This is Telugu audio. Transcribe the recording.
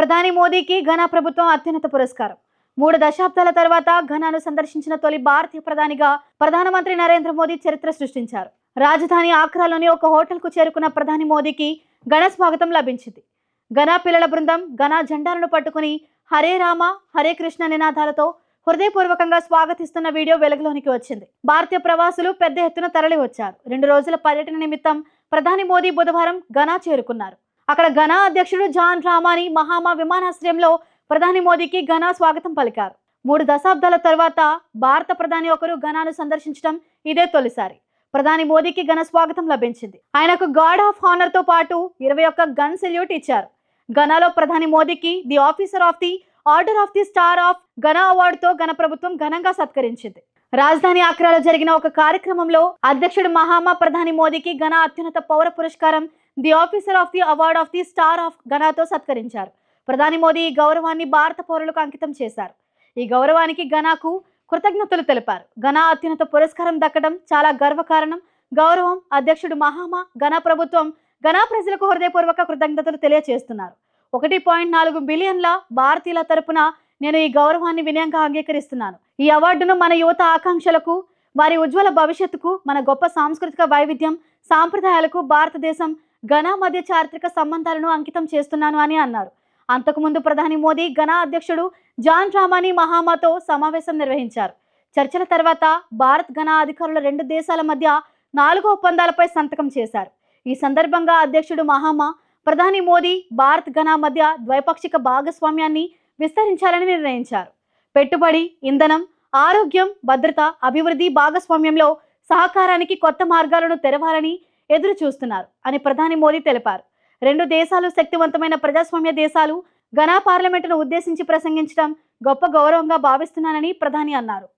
ప్రధాని మోదీకి ఘనా ప్రభుత్వం అత్యున్నత పురస్కారం. మూడు దశాబ్దాల తర్వాత ఘనాను సందర్శించిన తొలి భారతీయ ప్రధానిగా ప్రధానమంత్రి నరేంద్ర మోదీ చరిత్ర సృష్టించారు. రాజధాని ఆక్రాలోని ఒక హోటల్కు చేరుకున్న ప్రధాని మోదీకి ఘన స్వాగతం లభించింది. ఘనా పిల్లల బృందం ఘనా జెండాలను పట్టుకుని హరే రామ హరే కృష్ణ నినాదాలతో హృదయపూర్వకంగా స్వాగతిస్తున్న వీడియో వెలుగులోనికి వచ్చింది. భారతీయ ప్రవాసులు పెద్ద ఎత్తున తరలి వచ్చారు రెండు రోజుల పర్యటన నిమిత్తం ప్రధాని మోదీ బుధవారం ఘనా చేరుకున్నారు. అక్కడ ఘనా అధ్యక్షుడు జాన్ రామాని మహామా విమానాశ్రయంలో ప్రధాని మోదీకి ఘనా స్వాగతం పలికారు. మూడు దశాబ్దాల తర్వాత భారత ప్రధాని ఒకరు ఘనాను సందర్శించడం ఇదే తొలిసారి. ప్రధాని మోదీకి ఘన స్వాగతం లభించింది. ఆయనకు గార్డ్ ఆఫ్ హానర్తో పాటు ఇరవై ఒక్క గన్ సెల్యూట్ ఇచ్చారు. ఘనాలో ప్రధాని మోదీకి the Officer of the Order of the Star of Ghana అవార్డుతో ఘన ప్రభుత్వం ఘనంగా సత్కరించింది. రాజధాని ఆక్రాలో జరిగిన ఒక కార్యక్రమంలో అధ్యక్షుడు మహామా ప్రధాని మోదీకి ఘన అత్యున్నత పౌర పురస్కారం the Officer of the award of the Star of ఘనాతో సత్కరించారు. ప్రధాని మోదీ ఈ గౌరవాన్ని భారత పౌరులకు అంకితం చేశారు. ఈ గౌరవానికి ఘనాకు కృతజ్ఞతలు తెలిపారు. ఘనా అత్యున్నత పురస్కారం దక్కడం చాలా గర్వకారణం గౌరవం అధ్యక్షుడు మహామా ఘనా ప్రభుత్వం ఘనా ప్రజలకు హృదయపూర్వక కృతజ్ఞతలు తెలియజేస్తున్నారు ఒకటి పాయింట్ నాలుగు బిలియన్ల భారతీయుల తరపున నేను ఈ గౌరవాన్ని వినయంగా అంగీకరిస్తున్నాను. ఈ అవార్డును మన యువత ఆకాంక్షలకు వారి ఉజ్వల భవిష్యత్తుకు మన గొప్ప సాంస్కృతిక వైవిధ్యం సాంప్రదాయాలకు భారతదేశం ఘనా మధ్య చారిత్రక సంబంధాలను అంకితం చేస్తున్నాను అని అన్నారు. అంతకుముందు ప్రధాని మోదీ ఘనా అధ్యక్షుడు జాన్ రామాని మహామాతో సమావేశం నిర్వహించారు. చర్చల తర్వాత భారత్ ఘనా అధికారుల రెండు దేశాల మధ్య నాలుగు ఒప్పందాలపై సంతకం చేశారు. ఈ సందర్భంగా అధ్యక్షుడు మహామా ప్రధాని మోదీ భారత్ ఘనా మధ్య ద్వైపాక్షిక భాగస్వామ్యాన్ని విస్తరించాలని నిర్ణయించారు. పెట్టుబడి ఇంధనం ఆరోగ్యం భద్రత అభివృద్ధి భాగస్వామ్యంలో సహకారానికి కొత్త మార్గాలను తెరవాలని ఎదురు చూస్తున్నారు అని ప్రధాని మోదీ తెలిపారు. రెండు దేశాలు శక్తివంతమైన ప్రజాస్వామ్య దేశాలు ఘనా పార్లమెంటును ఉద్దేశించి ప్రసంగించడం గొప్ప గౌరవంగా భావిస్తున్నానని ప్రధాని అన్నారు.